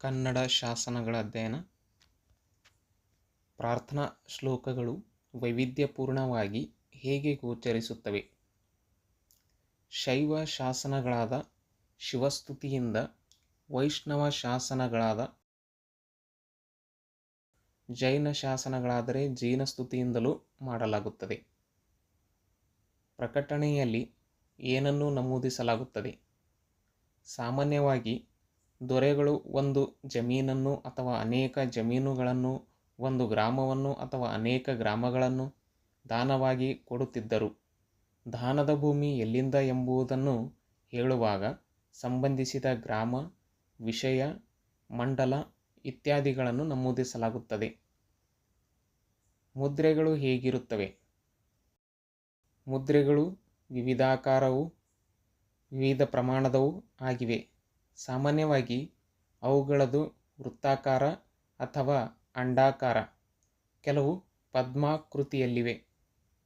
ಕನ್ನಡ ಶಾಸನಗಳ ಅಧ್ಯಯನ. ಪ್ರಾರ್ಥನಾ ಶ್ಲೋಕಗಳು ವೈವಿಧ್ಯಪೂರ್ಣವಾಗಿ ಹೇಗೆ ಗೋಚರಿಸುತ್ತವೆ? ಶೈವ ಶಾಸನಗಳಾದ ಶಿವಸ್ತುತಿಯಿಂದ ವೈಷ್ಣವ ಶಾಸನಗಳಾದ ಜೈನ ಶಾಸನಗಳಾದರೆ ಜೈನಸ್ತುತಿಯಿಂದಲೂ ಮಾಡಲಾಗುತ್ತದೆ. ಪ್ರಕಟಣೆಯಲ್ಲಿ ಏನನ್ನು ನಮೂದಿಸಲಾಗುತ್ತದೆ. ಸಾಮಾನ್ಯವಾಗಿ ದೊರೆಗಳು ಒಂದು ಜಮೀನನ್ನು ಅಥವಾ ಅನೇಕ ಜಮೀನುಗಳನ್ನು, ಒಂದು ಗ್ರಾಮವನ್ನು ಅಥವಾ ಅನೇಕ ಗ್ರಾಮಗಳನ್ನು ದಾನವಾಗಿ ಕೊಡುತ್ತಿದ್ದರು. ದಾನದ ಭೂಮಿ ಎಲ್ಲಿಂದ ಎಂಬುದನ್ನು ಹೇಳುವಾಗ ಸಂಬಂಧಿಸಿದ ಗ್ರಾಮ, ವಿಷಯ, ಮಂಡಲ ಇತ್ಯಾದಿಗಳನ್ನು ನಮೂದಿಸಲಾಗುತ್ತದೆ. ಮುದ್ರೆಗಳು ಹೇಗಿರುತ್ತವೆ? ಮುದ್ರೆಗಳು ವಿವಿಧಾಕಾರವು, ವಿವಿಧ ಪ್ರಮಾಣದವು ಆಗಿವೆ. ಸಾಮಾನ್ಯವಾಗಿ ಅವುಗಳದು ವೃತ್ತಾಕಾರ ಅಥವಾ ಅಂಡಾಕಾರ. ಕೆಲವು ಪದ್ಮಾಕೃತಿಯಲ್ಲಿವೆ.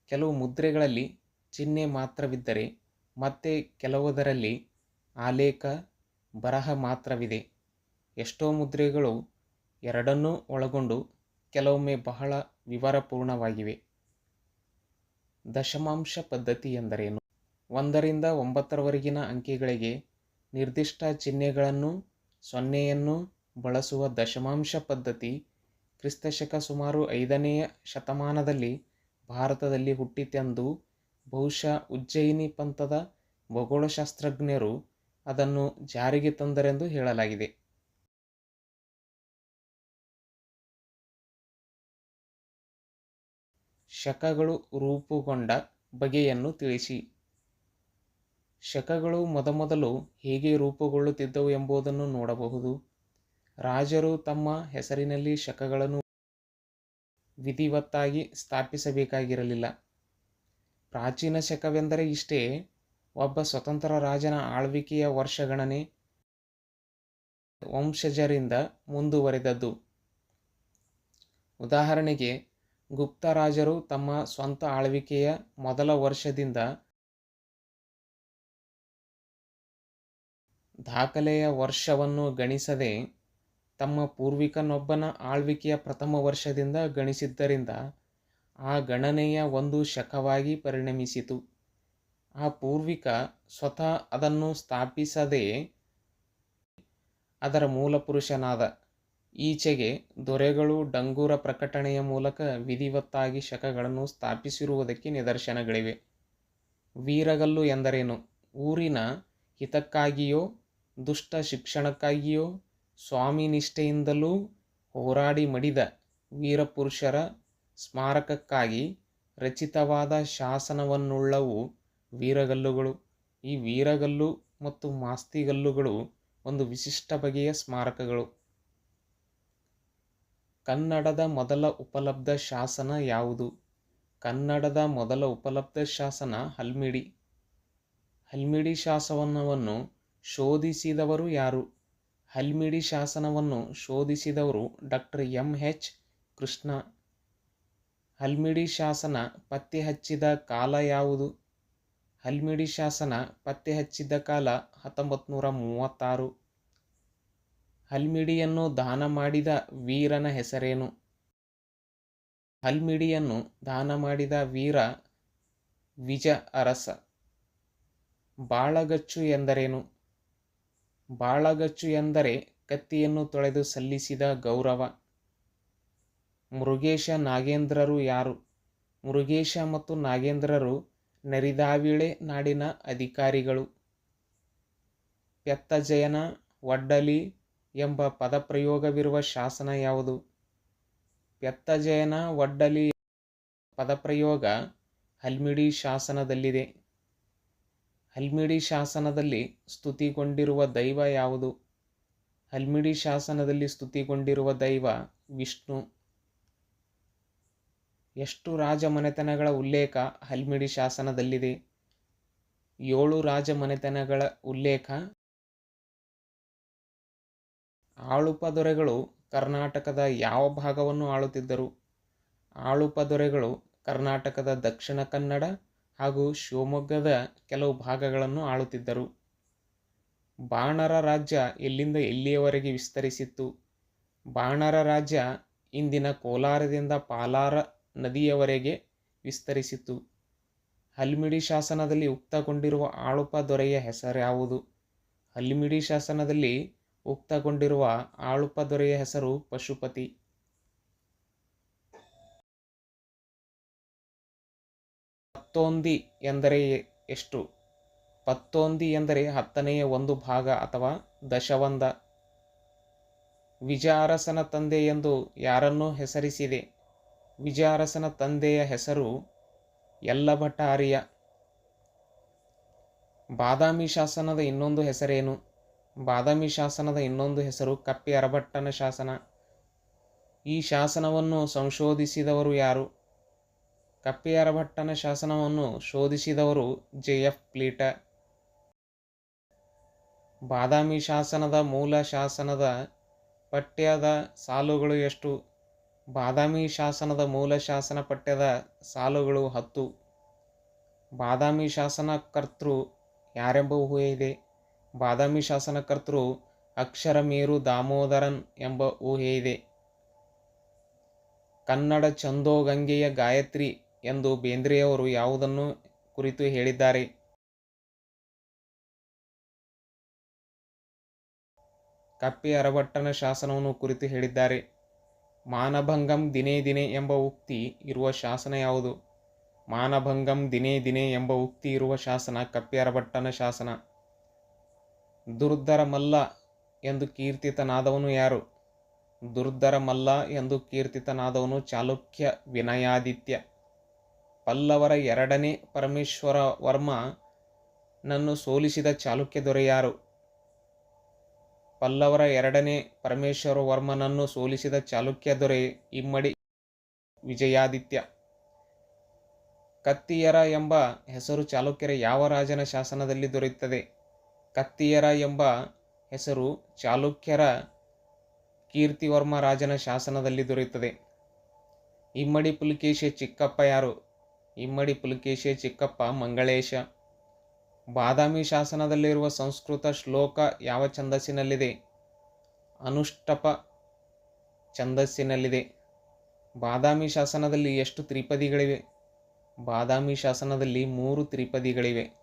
ಕೆಲವು ಮುದ್ರೆಗಳಲ್ಲಿ ಚಿಹ್ನೆ ಮಾತ್ರವಿದ್ದರೆ ಮತ್ತೆ ಕೆಲವುದರಲ್ಲಿ ಆಲೇಖ ಬರಹ ಮಾತ್ರವಿದೆ. ಎಷ್ಟೋ ಮುದ್ರೆಗಳು ಎರಡನ್ನೂ ಒಳಗೊಂಡು ಕೆಲವೊಮ್ಮೆ ಬಹಳ ವಿವರಪೂರ್ಣವಾಗಿವೆ. ದಶಮಾಂಶ ಪದ್ಧತಿ ಎಂದರೇನು? ಒಂದರಿಂದ ಒಂಬತ್ತರವರೆಗಿನ ಅಂಕೆಗಳಿಗೆ ನಿರ್ದಿಷ್ಟ ಚಿಹ್ನೆಗಳನ್ನು, ಸೊನ್ನೆಯನ್ನು ಬಳಸುವ ದಶಮಾಂಶ ಪದ್ಧತಿ ಕ್ರಿಸ್ತಶಕ ಸುಮಾರು ಐದನೆಯ ಶತಮಾನದಲ್ಲಿ ಭಾರತದಲ್ಲಿ ಹುಟ್ಟಿತೆಂದು ಬಹುಶಃ ಉಜ್ಜಯಿನಿ ಪಂಥದ ಭೌಗೋಳಶಾಸ್ತ್ರಜ್ಞರು ಅದನ್ನು ಜಾರಿಗೆ ತಂದರೆಂದು ಹೇಳಲಾಗಿದೆ. ಶಕಗಳು ರೂಪುಗೊಂಡ ಬಗೆಯನ್ನು ತಿಳಿಸಿ. ಶಕಗಳು ಮೊದಮೊದಲು ಹೇಗೆ ರೂಪುಗೊಳ್ಳುತ್ತಿದ್ದವು ಎಂಬುದನ್ನು ನೋಡಬಹುದು. ರಾಜರು ತಮ್ಮ ಹೆಸರಿನಲ್ಲಿ ಶಕಗಳನ್ನು ವಿಧಿವತ್ತಾಗಿ ಸ್ಥಾಪಿಸಬೇಕಾಗಿರಲಿಲ್ಲ. ಪ್ರಾಚೀನ ಶಕವೆಂದರೆ ಇಷ್ಟೇ, ಒಬ್ಬ ಸ್ವತಂತ್ರ ರಾಜನ ಆಳ್ವಿಕೆಯ ವರ್ಷಗಣನೆ ವಂಶಜರಿಂದ ಮುಂದುವರೆದದ್ದು. ಉದಾಹರಣೆಗೆ, ಗುಪ್ತ ರಾಜರು ತಮ್ಮ ಸ್ವಂತ ಆಳ್ವಿಕೆಯ ಮೊದಲ ವರ್ಷದಿಂದ ದಾಖಲೆಯ ವರ್ಷವನ್ನು ಗಣಿಸದೆ ತಮ್ಮ ಪೂರ್ವಿಕನೊಬ್ಬನ ಆಳ್ವಿಕೆಯ ಪ್ರಥಮ ವರ್ಷದಿಂದ ಗಣಿಸಿದ್ದರಿಂದ ಆ ಗಣನೆಯ ಒಂದು ಶಕವಾಗಿ ಪರಿಣಮಿಸಿತು. ಆ ಪೂರ್ವಿಕ ಸ್ವತಃ ಅದನ್ನು ಸ್ಥಾಪಿಸದೆ ಅದರ ಮೂಲಪುರುಷನಾದ. ಈಚೆಗೆ ದೊರೆಗಳು ಡಂಗೂರ ಪ್ರಕಟಣೆಯ ಮೂಲಕ ವಿಧಿವತ್ತಾಗಿ ಶಕಗಳನ್ನು ಸ್ಥಾಪಿಸಿರುವುದಕ್ಕೆ ನಿದರ್ಶನಗಳಿವೆ. ವೀರಗಲ್ಲು ಎಂದರೇನು? ಊರಿನ ಹಿತಕ್ಕಾಗಿಯೋ ದುಷ್ಟ ಶಿಕ್ಷಣಕ್ಕಾಗಿಯೋ ಸ್ವಾಮಿ ನಿಷ್ಠೆಯಿಂದಲೂ ಹೋರಾಡಿ ಮಡಿದ ವೀರಪುರುಷರ ಸ್ಮಾರಕಕ್ಕಾಗಿ ರಚಿತವಾದ ಶಾಸನವನ್ನುಳ್ಳವು ವೀರಗಲ್ಲುಗಳು. ಈ ವೀರಗಲ್ಲು ಮತ್ತು ಮಾಸ್ತಿಗಲ್ಲುಗಳು ಒಂದು ವಿಶಿಷ್ಟ ಬಗೆಯ ಸ್ಮಾರಕಗಳು. ಕನ್ನಡದ ಮೊದಲ ಉಪಲಬ್ಧ ಶಾಸನ ಯಾವುದು? ಕನ್ನಡದ ಮೊದಲ ಉಪಲಬ್ಧ ಶಾಸನ ಹಲ್ಮಿಡಿ. ಹಲ್ಮಿಡಿ ಶಾಸನವನ್ನು ಶೋಧಿಸಿದವರು ಯಾರು? ಹಲ್ಮಿಡಿ ಶಾಸನವನ್ನು ಶೋಧಿಸಿದವರು doctor M H Krishna. Halmidi ಶಾಸನ ಪತ್ತೆ ಹಚ್ಚಿದ ಕಾಲ ಯಾವುದು? ಹಲ್ಮಿಡಿ ಶಾಸನ ಪತ್ತೆ ಹಚ್ಚಿದ ಕಾಲ ಹತ್ತೊಂಬತ್ತು ನೂರ ಮೂವತ್ತಾರು. ಹಲ್ಮಿಡಿಯನ್ನು ದಾನ ಮಾಡಿದ ವೀರನ ಹೆಸರೇನು? ಹಲ್ಮಿಡಿಯನ್ನು ದಾನ ಮಾಡಿದ ವೀರ ವಿಜ ಅರಸ. ಬಾಳಗಚ್ಚು ಎಂದರೇನು? ಬಾಳಗಚ್ಚು ಎಂದರೆ ಕತ್ತಿಯನ್ನು ತೊಳೆದು ಸಲ್ಲಿಸಿದ ಗೌರವ. ಮೃಗೇಶ ನಾಗೇಂದ್ರರು ಯಾರು? ಮೃಗೇಶ ಮತ್ತು ನಾಗೇಂದ್ರರು ನರಿದಾವಿಳೆ ನಾಡಿನ ಅಧಿಕಾರಿಗಳು. ಪೆತ್ತಜಯನ ವಡ್ಡಲಿ ಎಂಬ ಪದಪ್ರಯೋಗವಿರುವ ಶಾಸನ ಯಾವುದು? ಪೆತ್ತಜಯನ ವಡ್ಡಲಿ ಪದಪ್ರಯೋಗ ಹಲ್ಮಿಡಿ ಶಾಸನದಲ್ಲಿದೆ. ಹಲ್ಮಿಡಿ ಶಾಸನದಲ್ಲಿ ಸ್ತುತಿಗೊಂಡಿರುವ ದೈವ ಯಾವುದು? ಹಲ್ಮಿಡಿ ಶಾಸನದಲ್ಲಿ ಸ್ತುತಿಗೊಂಡಿರುವ ದೈವ ವಿಷ್ಣು. ಎಷ್ಟು ರಾಜಮನೆತನಗಳ ಉಲ್ಲೇಖ ಹಲ್ಮಿಡಿ ಶಾಸನದಲ್ಲಿದೆ? ಏಳು ರಾಜಮನೆತನಗಳ ಉಲ್ಲೇಖ? ಆಳುಪ ದೊರೆಗಳು ಕರ್ನಾಟಕದ ಯಾವ ಭಾಗವನ್ನು ಆಳುತ್ತಿದ್ದರು? ಆಳುಪ ದೊರೆಗಳು ಕರ್ನಾಟಕದ ದಕ್ಷಿಣ ಕನ್ನಡ ಹಾಗೂ ಶಿವಮೊಗ್ಗದ ಕೆಲವು ಭಾಗಗಳನ್ನು ಆಳುತ್ತಿದ್ದರು. ಬಾಣರ ರಾಜ್ಯ ಎಲ್ಲಿಂದ ಎಲ್ಲಿಯವರೆಗೆ ವಿಸ್ತರಿಸಿತ್ತು? ಬಾಣರ ರಾಜ್ಯ ಇಂದಿನ ಕೋಲಾರದಿಂದ ಪಾಲಾರ ನದಿಯವರೆಗೆ ವಿಸ್ತರಿಸಿತು ಹಲ್ಮಿಡಿ ಶಾಸನದಲ್ಲಿ ಉಕ್ತಗೊಂಡಿರುವ ಆಳುಪ ದೊರೆಯ ಹೆಸರ್ಯಾವುದು ಹಲ್ಮಿಡಿ ಶಾಸನದಲ್ಲಿ ಉಕ್ತಗೊಂಡಿರುವ ಆಳುಪ ದೊರೆಯ ಹೆಸರು ಪಶುಪತಿ. ಪತ್ತೊಂದಿ ಎಂದರೆ ಎಷ್ಟು? ಪತ್ತೊಂದಿ ಎಂದರೆ ಹತ್ತನೆಯ ಒಂದು ಭಾಗ ಅಥವಾ ದಶವಂದ. ವಿಜಾರಸನ ತಂದೆ ಎಂದು ಯಾರನ್ನು ಹೆಸರಿಸಿದೆ. ವಿಜಾರಸನ ತಂದೆಯ ಹೆಸರು ಯಲ್ಲಭಟ್ಟ ಆರ್ಯ ಬಾದಾಮಿ ಶಾಸನದ ಇನ್ನೊಂದು ಹೆಸರೇನು? ಬಾದಾಮಿ ಶಾಸನದ ಇನ್ನೊಂದು ಹೆಸರು ಕಪ್ಪೆ ಅರಭಟ್ಟನ ಶಾಸನ. ಈ ಶಾಸನವನ್ನು ಸಂಶೋಧಿಸಿದವರು ಯಾರು? ಕಪ್ಪೆ ಅರಭಟ್ಟನ ಶಾಸನವನ್ನು ಶೋಧಿಸಿದವರು ಜೆ ಎಫ್ ಪ್ಲೀಟ. ಬಾದಾಮಿ ಶಾಸನದ ಮೂಲ ಶಾಸನದ ಪಠ್ಯದ ಸಾಲುಗಳು ಎಷ್ಟು? ಬಾದಾಮಿ ಶಾಸನದ ಮೂಲ ಶಾಸನ ಪಠ್ಯದ ಸಾಲುಗಳು ಹತ್ತು. ಬಾದಾಮಿ ಶಾಸನಕರ್ತೃ ಯಾರೆಂಬ ಊಹೆ ಇದೆ? ಬಾದಾಮಿ ಶಾಸನಕರ್ತೃ ಅಕ್ಷರಮೇರು ದಾಮೋದರನ್ ಎಂಬ ಊಹೆ ಇದೆ. ಕನ್ನಡ ಚಂದೋಗಂಗೆಯ ಗಾಯತ್ರಿ ಎಂದು ಬೇಂದ್ರೆಯವರು ಯಾವುದನ್ನು ಕುರಿತು ಹೇಳಿದ್ದಾರೆ? ಕಪ್ಪೆ ಅರಭಟ್ಟನ ಶಾಸನವನ್ನು ಕುರಿತು ಹೇಳಿದ್ದಾರೆ. ಮಾನಭಂಗಂ ದಿನೇ ದಿನೇ ಎಂಬ ಉಕ್ತಿ ಇರುವ ಶಾಸನ ಯಾವುದು? ಮಾನಭಂಗಂ ದಿನೇ ದಿನೇ ಎಂಬ ಉಕ್ತಿ ಇರುವ ಶಾಸನ ಕಪ್ಪೆ ಅರಭಟ್ಟನ ಶಾಸನ. ದುರ್ಧರ ಮಲ್ಲ ಎಂದು ಕೀರ್ತಿತನಾದವನು ಯಾರು? ದುರ್ಧರ ಮಲ್ಲ ಎಂದು ಕೀರ್ತಿತನಾದವನು ಚಾಲುಕ್ಯ ವಿನಯಾದಿತ್ಯ. ಪಲ್ಲವರ ಎರಡನೇ ಪರಮೇಶ್ವರ ವರ್ಮ ನನ್ನು ಸೋಲಿಸಿದ ಚಾಲುಕ್ಯ ದೊರೆಯಾರು ಪಲ್ಲವರ ಎರಡನೇ ಪರಮೇಶ್ವರ ವರ್ಮನನ್ನು ಸೋಲಿಸಿದ ಚಾಲುಕ್ಯ ದೊರೆ ಇಮ್ಮಡಿ ವಿಜಯಾದಿತ್ಯ. ಕತ್ತಿಯರ ಎಂಬ ಹೆಸರು ಚಾಲುಕ್ಯರ ಯಾವ ರಾಜನ ಶಾಸನದಲ್ಲಿ ದೊರೆಯುತ್ತದೆ? ಕತ್ತಿಯರ ಎಂಬ ಹೆಸರು ಚಾಲುಕ್ಯರ ಕೀರ್ತಿವರ್ಮ ರಾಜನ ಶಾಸನದಲ್ಲಿ ದೊರೆಯುತ್ತದೆ. ಇಮ್ಮಡಿ ಪುಲಿಕೇಶಿ ಚಿಕ್ಕಪ್ಪ ಯಾರು? ಇಮ್ಮಡಿ ಪುಲಕೇಶಿ, ಚಿಕ್ಕಪ್ಪ, ಮಂಗಳೇಶ. ಬಾದಾಮಿ ಶಾಸನದಲ್ಲಿರುವ ಸಂಸ್ಕೃತ ಶ್ಲೋಕ ಯಾವ ಛಂದಸ್ಸಿನಲ್ಲಿದೆ? ಅನುಷ್ಟಪ ಛಂದಸ್ಸಿನಲ್ಲಿದೆ. ಬಾದಾಮಿ ಶಾಸನದಲ್ಲಿ ಎಷ್ಟು ತ್ರಿಪದಿಗಳಿವೆ? ಬಾದಾಮಿ ಶಾಸನದಲ್ಲಿ ಮೂರು ತ್ರಿಪದಿಗಳಿವೆ.